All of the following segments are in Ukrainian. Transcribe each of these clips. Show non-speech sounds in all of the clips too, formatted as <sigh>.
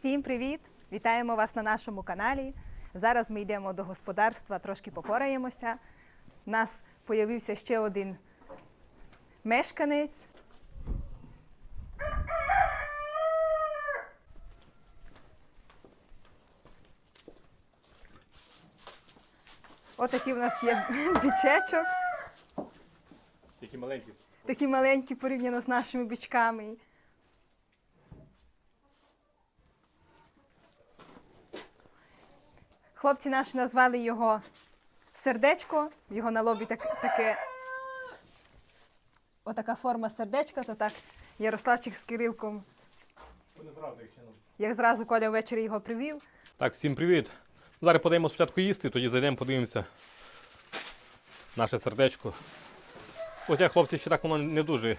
Всім привіт! Вітаємо вас на нашому каналі. Зараз ми йдемо до господарства, трошки попораємося. У нас появився ще один мешканець. Отакий у нас є <laughs> бичечок, Такі маленькі. такі маленькі порівняно з нашими бичками. Хлопці наші назвали його сердечко, його на лобі так, таке. Отака форма сердечка, то так Ярославчик з Кирилком, як зразу Коля ввечері його привів. Так, всім привіт. Зараз подаємо спочатку їсти, тоді зайдемо, подивимося. Наше сердечко. Хоча хлопці ще так воно не дуже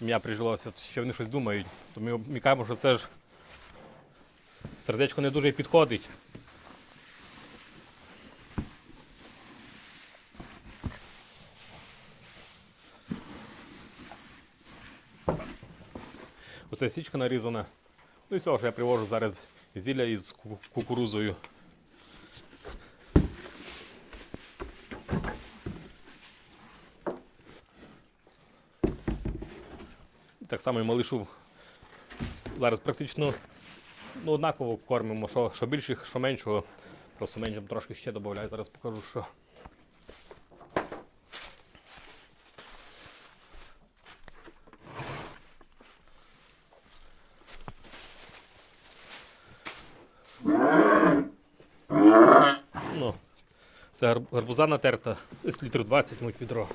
ім'я прижилося, ще вони щось думають. То ми, ми кажемо, що це ж сердечко не дуже підходить. Оце січка нарізана. Ну і все, що я привожу зараз зілля із кукурузою. Так само і малишу зараз практично ну, однаково кормимо, що, що більших, що меншого. Просто меншим трошки ще додаю. Зараз покажу, що. Ну, це гар- гарбуза натерта, з літр 20, муть відро.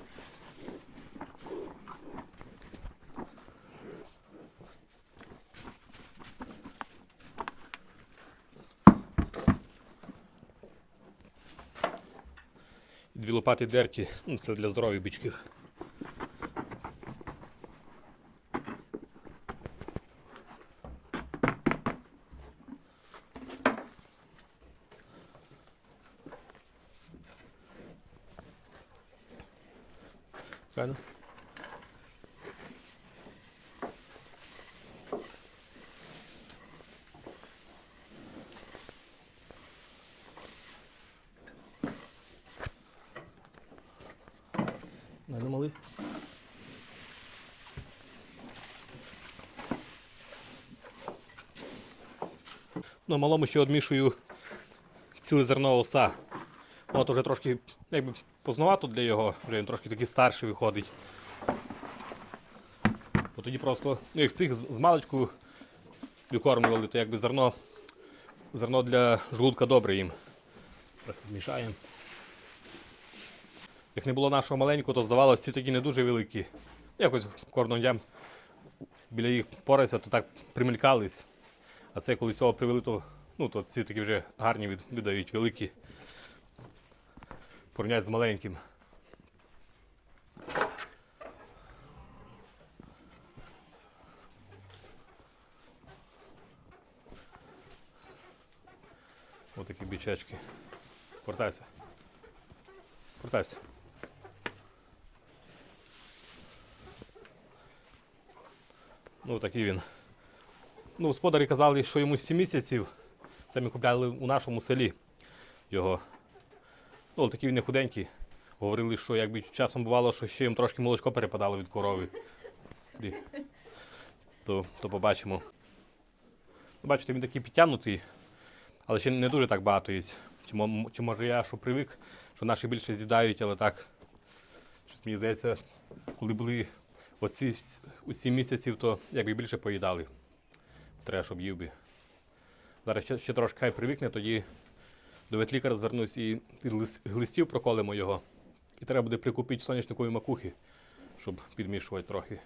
Дві лопати дерті, ну, це для здоров'я бичків. Правильно? Дай ну малий. Ну, малому ще одмішую ціле зерно оса. От уже трошки якби познавато для його, вже він трошки такий старший виходить. Бо тоді просто, ну, як цих з маличку викормлювали, то якби зерно, зерно для жлудка добре їм. Трохи. Як не було нашого маленького, то здавалося, ці такі не дуже великі. Якось дня біля їх порайся, то так примелькались. А це коли цього привели, то, ну, то ці такі вже гарні від- віддають великі. Порівняти з маленьким. Ось такі бічечки. Повертайся. Повертайся. Ну, такий він. Ну, господарі казали, що йому 7 місяців. Це ми купляли у нашому селі його. Ну, але він не худенький. Говорили, що якби часом бувало, що ще їм трошки молочко перепадало від корови. То, то побачимо. Ну, Бачите, він такий підтягнутий, але ще не дуже так багато є. Чи, чи може я що привик, що наші більше з'їдають, але так. Щось мені здається, коли були оці с- у 7 місяців, то якби більше поїдали. Треба, щоб би. Зараз ще, ще трошки хай привикне, тоді до ветлікаря звернусь і від глистів проколемо його. І треба буде прикупити соняшникові макухи, щоб підмішувати трохи.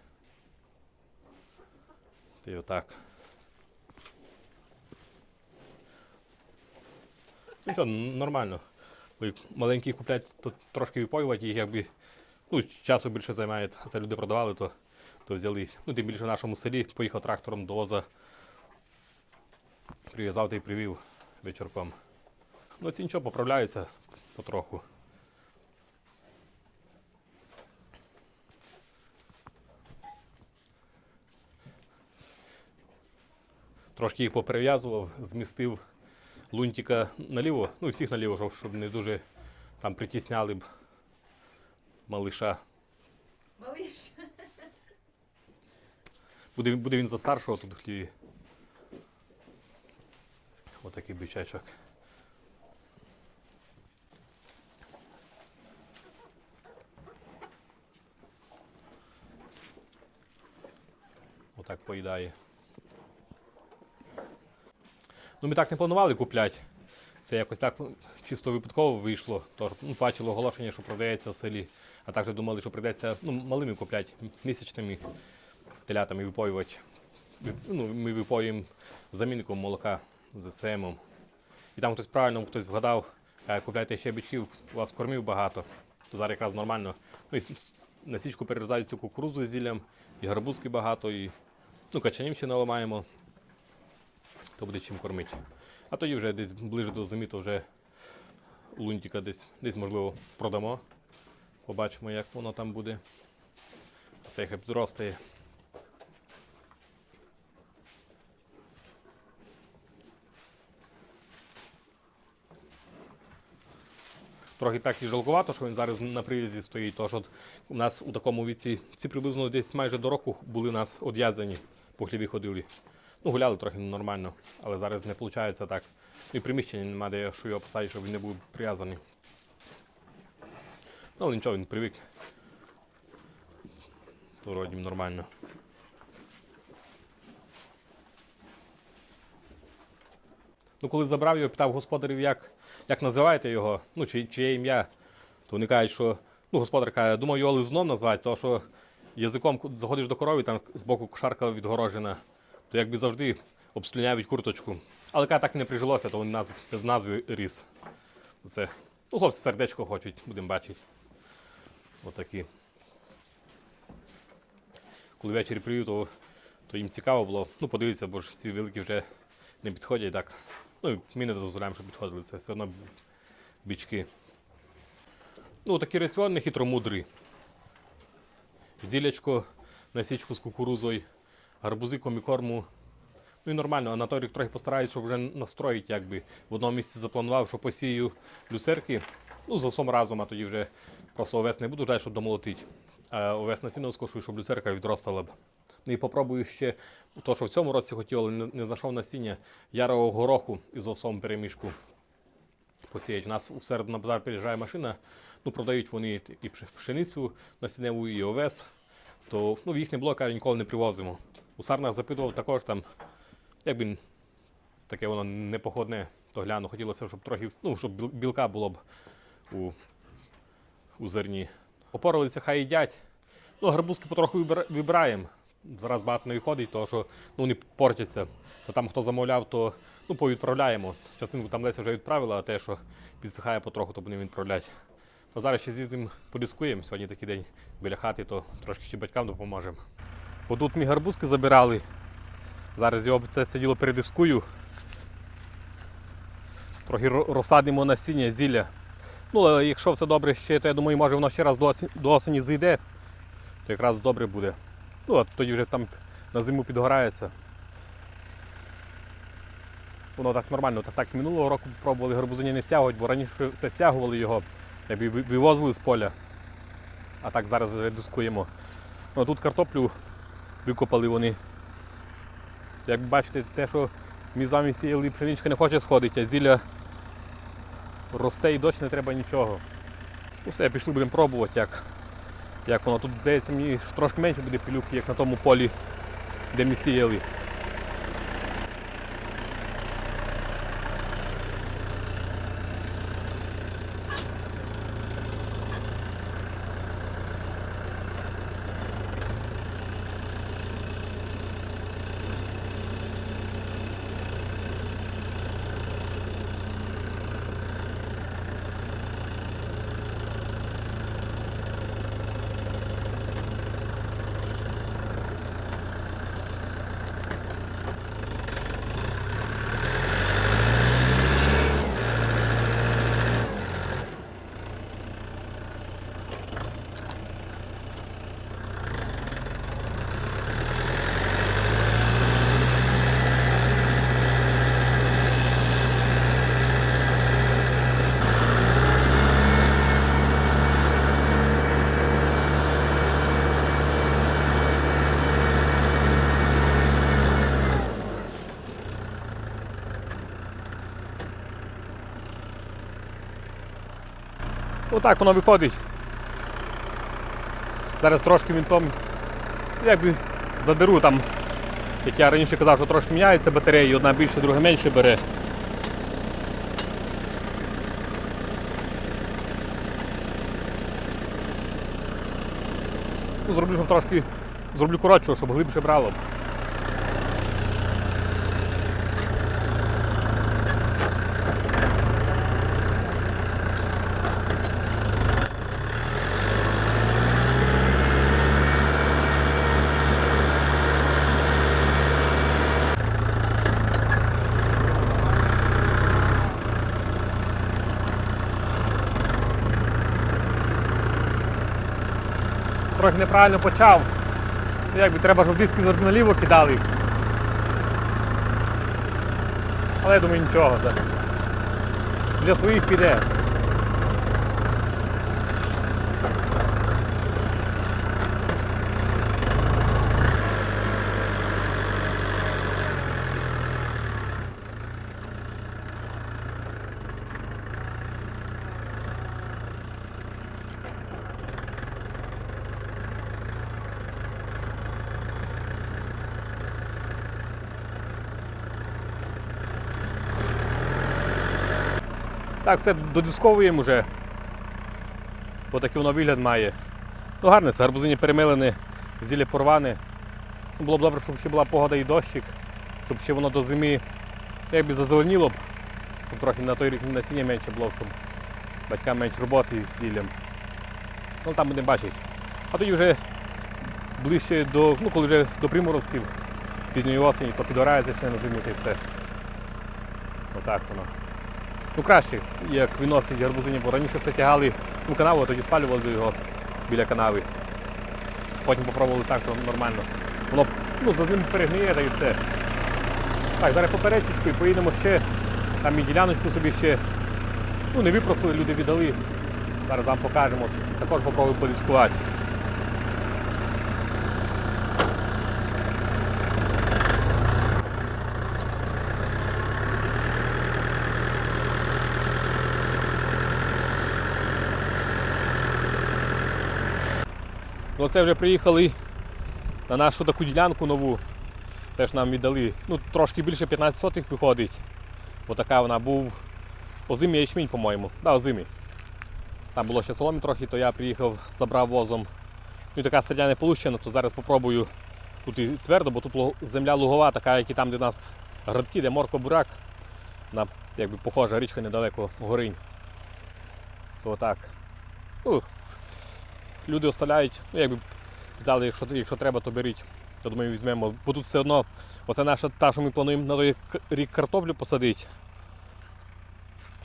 Та отак. Нічого, н- нормально. Маленькі куплять, то трошки випоювати їх, якби ну, часу більше займає, а це люди продавали, то, то взяли. Ну, тим більше в нашому селі поїхав трактором до воза, прив'язав та й привів вечірком. Ну, ці нічого поправляються потроху. Трошки їх поперев'язував, змістив лунтика наліво, ну і всіх наліво, щоб не дуже там притісняли б малиша. Малиш. Буде, буде він за старшого тут в хліві. Отакий бичачок. Отак поїдає. Ну, ми так не планували купляти. Це якось так чисто випадково вийшло. Тож ну, бачили оголошення, що продається в селі. А також думали, що прийдеться ну, малими купляти, місячними телятами випоювати. Ну, ми випоюємо замінником молока з ЦМом. І там хтось правильно хтось вгадав, е, купляйте ще бичків, у вас кормів багато, то зараз якраз нормально. Ну, і с- с- на січку перерізають цю кукурудзу з зіллям, і гарбузки багато, і ну, качанів ще наламаємо, то буде чим кормити. А тоді вже десь ближе до зими, то вже лунтика десь, десь можливо продамо. Побачимо, як воно там буде. А Цей хай підростає. Трохи так і жалкувато, що він зараз на привізі стоїть. Тож от у нас у такому віці ці приблизно десь майже до року були нас одв'язані, по хліві ходили. Ну, гуляли трохи нормально, але зараз не виходить так. І приміщення немає, де що його посадити, щоб він не був прив'язаний. Ну, але нічого, він привик. То вроді нормально. Ну, коли забрав його, питав господарів, як, як називаєте його, ну, чи, чиє ім'я, то вони кажуть, що ну, господар каже, думав його лизном назвати, тому що язиком заходиш до корови, там з боку кошарка відгорожена, то якби завжди обслюнявить курточку. Але каже, так і не прижилося, то він назв, без назви ріс. Це, ну, хлопці сердечко хочуть, будемо бачити. Отакі. Коли ввечері привів, то, то їм цікаво було. Ну, подивитися, бо ж ці великі вже не підходять так. Ну, ми не дозволяємо, щоб підходили. Це все одно бічки. Ну, такий раціон не хитромудрий. Зілячко, насічку з кукурузою, гарбузи, комікорму. Ну і нормально, а на той рік трохи постараюсь, щоб вже настроїти, якби. В одному місці запланував, що посію люцерки, ну, з овсом разом, а тоді вже просто овес не буду ждати, щоб домолотити. А овес насіно скошую, щоб люцерка відростала б. Ну і попробую ще, то, що в цьому році хотів, але не, знайшов насіння ярого гороху із овсом перемішку посіять. У нас у середу на базар приїжджає машина, ну продають вони і пшеницю насінневу, і овес. То ну, їх не було, ніколи не привозимо. У сарнах запитував також там, якби таке воно непоходне, то гляну, хотілося, щоб трохи, ну, щоб білка було б у, у зерні. Опоралися, хай їдять. Ну, гарбузки потроху вибираємо. Зараз багато не виходить, тому що ну, вони портяться. То там, хто замовляв, то ну, повідправляємо. Частинку там Леся вже відправила, а те, що підсихає потроху, то будемо відправляти. А зараз ще з'їздимо, подискуємо. Сьогодні такий день біля хати, то трошки ще батькам допоможемо. Отут ми гарбузки забирали. Зараз його це сиділо передискую. Трохи ро- розсадимо насіння, зілля. Ну, якщо все добре ще, то я думаю, може воно ще раз до осені, до осені зійде, то якраз добре буде. Ну, а тоді вже там на зиму підгорається. Воно так нормально. Так, так минулого року пробували гарбузині не стягувати, бо раніше все стягували його, якби вивозили з поля. А так зараз вже дискуємо. Ну, тут картоплю викопали вони. Як бачите, те, що ми з вами сіяли, пшеничка не хоче сходити, а зілля росте і дощ не треба нічого. Ну все, пішли будемо пробувати, як, як воно. Тут здається, мені трошки менше буде пилюки, як на тому полі, де ми сіяли. Отак воно виходить. Зараз трошки він там, якби задеру там, як я раніше казав, що трошки міняється батареї, одна більше, друга менше бере. Ну, зроблю, щоб трошки зроблю коротше, щоб глибше брало. Неправильно почав. Якби треба, щоб диски наліво кидали. Але я думаю нічого. Так. Для своїх піде. Так, все додисковуємо вже. Отакий воно вигляд має. Ну гарне, це гарбузині перемилене, зілля порване. Ну, Було б добре, щоб ще була погода і дощик, щоб ще воно до зими якби зазеленіло б, щоб трохи на той рік насіння менше було, щоб батькам менше роботи з зіллям. Ну там будемо бачити. А тоді вже ближче до, ну коли вже до приморозків, пізньої осені, то підгорається ще на зиму та й все. Отак воно. Ну краще, як виносить гарбузині, бо раніше все тягали у канаву, а тоді спалювали його біля канави. Потім попробували так, то нормально. Воно ну, за ним перегниє та і все. Так, зараз поперечечку і поїдемо ще. Там і діляночку собі ще. Ну, не випросили, люди віддали. Зараз вам покажемо. Також попробую подискувати. Ну, Оце вже приїхали на нашу таку ділянку нову. Теж нам віддали. Ну, трошки більше 15 сотих виходить. Отака вона був озимий ячмінь, по-моєму. Да, озимий. Там було ще соломі трохи, то я приїхав, забрав возом. Ну і така стріля не получена, то зараз попробую тут і твердо, бо тут земля лугова, така, як і там, де у нас градки, де морква бурак. Вона якби похожа річка недалеко горинь. То отак. Ну, люди оставляють, ну якби дали, якщо, якщо треба, то беріть. То думаю, візьмемо. Бо тут все одно, оце наша та, що ми плануємо на той рік картоплю посадити.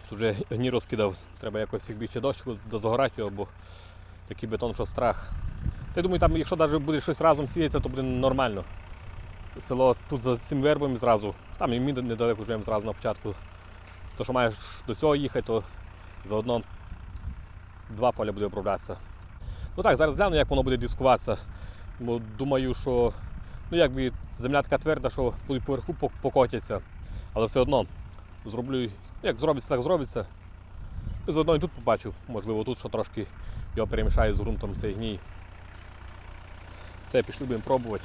Тут вже гні розкидав, треба якось як більше дощику дозагорати його, бо такий бетон, що страх. Та я думаю, там, якщо навіть буде щось разом сіятися, то буде нормально. Село тут за цим вербом зразу, там і ми недалеко живемо зразу на початку. То, що маєш до цього їхати, то заодно два поля буде оброблятися. Ну так, зараз гляну, як воно буде дискуватися. Бо думаю, що ну, якби земля така тверда, що будуть поверху покотяться. Але все одно зроблю, як зробиться, так зробиться. І заодно і тут побачу, можливо, тут що трошки його перемішаю з ґрунтом цей гній. Все, пішли будемо пробувати.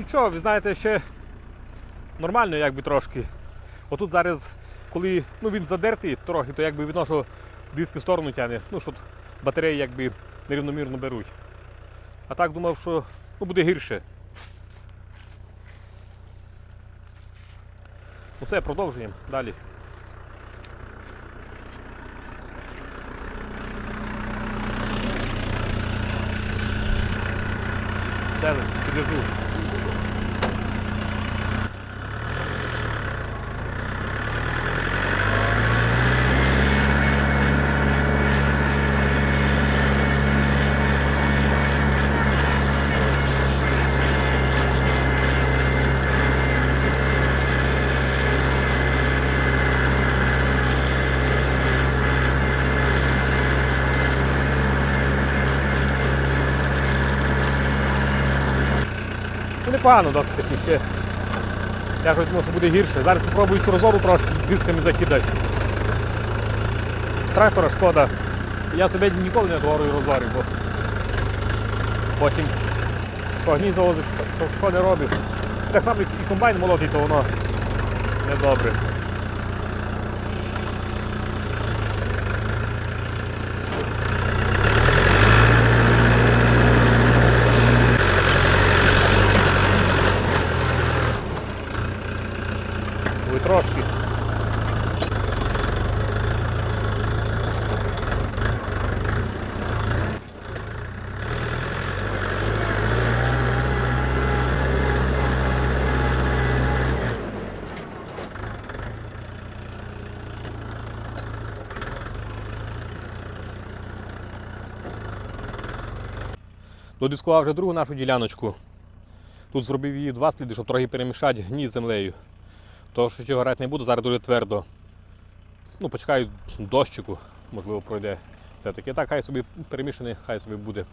нічого, ви знаєте, ще нормально якби трошки. Отут зараз, коли ну, він задертий трохи, то якби відношу диски в сторону тягне, ну, щоб батареї якби нерівномірно беруть. А так думав, що ну, буде гірше. Ну Все, продовжуємо далі. Стежить, підвезу. Непогано досить таки ще. Я ж думав, що буде гірше. Зараз спробую цю розору трошки дисками закидати. Трактора шкода. Я себе ніколи не говорю розорі, бо потім що гній завозиш, що, що, не робиш. Так само і комбайн молотий, то воно недобре. Ви трошки. Додискував вже другу нашу діляночку. Тут зробив її два сліди, щоб трохи перемішати гній з землею. То, що чого грати не буду, зараз дуже твердо. Ну, почекаю дощику, можливо, пройде все-таки. Так, хай собі перемішаний, хай собі буде.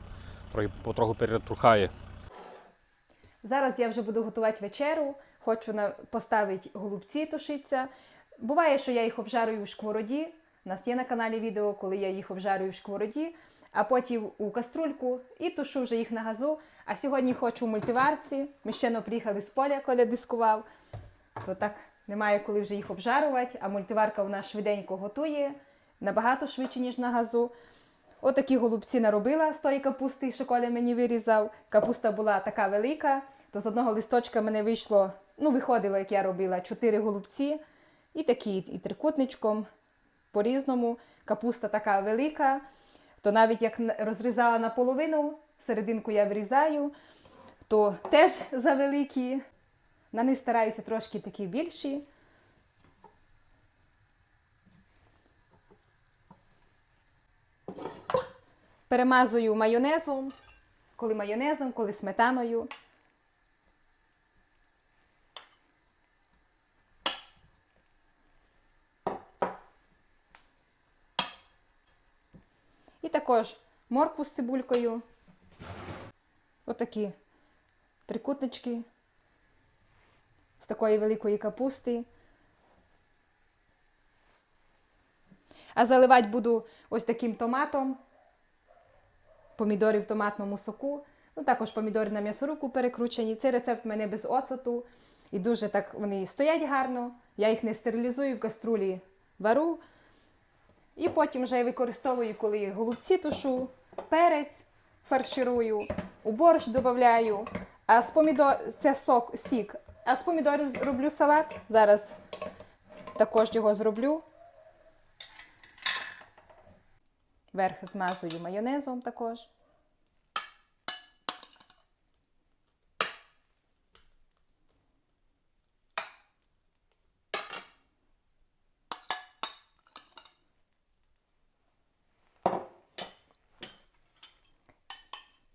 Трохи потроху перетрухає. Зараз я вже буду готувати вечеру, хочу поставити голубці тушиться. Буває, що я їх обжарую в шквороді. У нас є на каналі відео, коли я їх обжарую в шквороді, а потім у каструльку і тушу вже їх на газу. А сьогодні хочу в мультиварці. Ми ще не приїхали з поля, коли дискував. То так немає коли вже їх обжарувати, а мультиварка у нас швиденько готує, набагато швидше, ніж на газу. Отакі голубці наробила з тої капусти, що Коля мені вирізав. Капуста була така велика, то з одного листочка мене вийшло, ну, виходило, як я робила, чотири голубці. І такі, і трикутничком, по-різному. Капуста така велика, то навіть як розрізала наполовину, серединку я вирізаю, то теж завеликі. На них стараюся трошки такі більші. Перемазую майонезом, коли майонезом, коли сметаною. Також моркву з цибулькою. Отакі трикутнички з такої великої капусти. А заливати буду ось таким томатом, помідори в томатному соку. Ну, також помідори на м'ясорубку перекручені. Цей рецепт в мене без оцету. І дуже так вони стоять гарно. Я їх не стерилізую в каструлі вару. І потім вже я використовую, коли голубці тушу, перець фарширую, у борщ додаю. А з помідор це сок, сік. А з помідорів роблю салат. Зараз також його зроблю. Верх змазую майонезом також.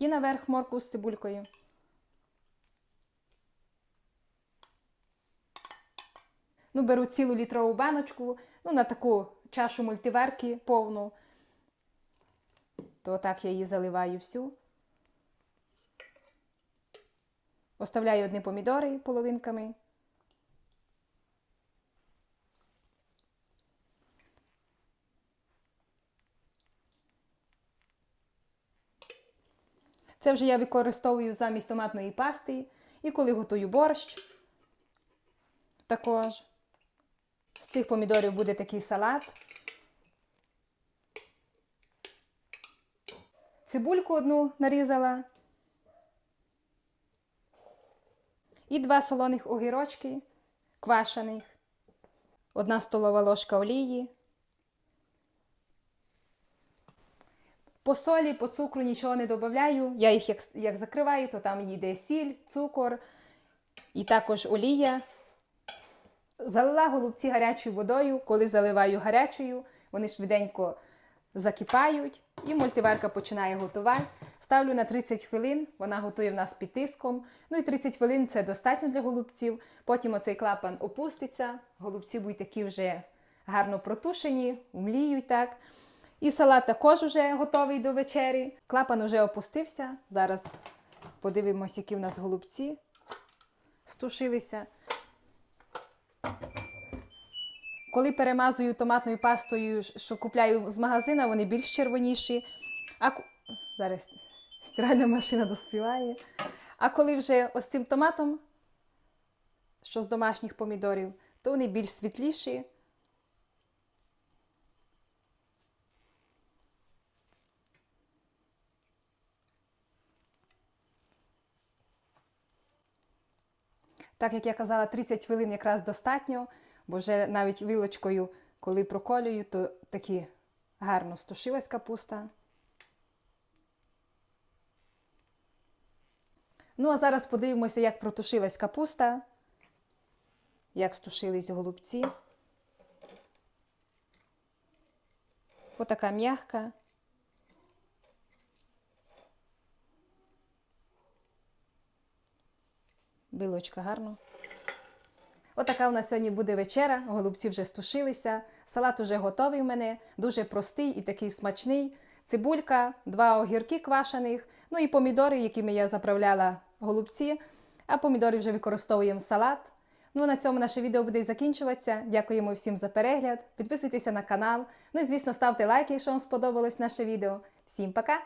І наверх морку з цибулькою. Ну, беру цілу літрову баночку, ну, на таку чашу мультиверки повну. То так я її заливаю всю. Оставляю одні помідори половинками. Це вже я використовую замість томатної пасти. І коли готую борщ, також. З цих помідорів буде такий салат. Цибульку одну нарізала. І два солоних огірочки квашених. Одна столова ложка олії. По солі, по цукру нічого не додаю. Я їх як, як закриваю, то там йде сіль, цукор і також олія. Залила голубці гарячою водою. Коли заливаю гарячою, вони швиденько закипають, і мультиварка починає готувати. Ставлю на 30 хвилин, вона готує в нас під тиском. Ну і 30 хвилин це достатньо для голубців. Потім оцей клапан опуститься, голубці будуть такі вже гарно протушені, умліють так. І салат також вже готовий до вечері. Клапан вже опустився. Зараз подивимось, які в нас голубці стушилися. Коли перемазую томатною пастою, що купляю з магазина, вони більш червоніші. А зараз стиральна машина доспіває. А коли вже ось цим томатом, що з домашніх помідорів, то вони більш світліші. Так як я казала, 30 хвилин якраз достатньо, бо вже навіть вилочкою, коли проколюю, то таки гарно стушилась капуста. Ну, а зараз подивимося, як протушилась капуста, як стушились голубці. Отака м'ягка. Билочка гарно. Отака у нас сьогодні буде вечера. Голубці вже стушилися. Салат уже готовий в мене. Дуже простий і такий смачний. Цибулька, два огірки квашених, ну і помідори, якими я заправляла голубці. А помідори вже використовуємо в салат. Ну, на цьому наше відео буде закінчуватися. Дякуємо всім за перегляд. Підписуйтеся на канал. Ну і, звісно, ставте лайки, якщо вам сподобалось наше відео. Всім пока!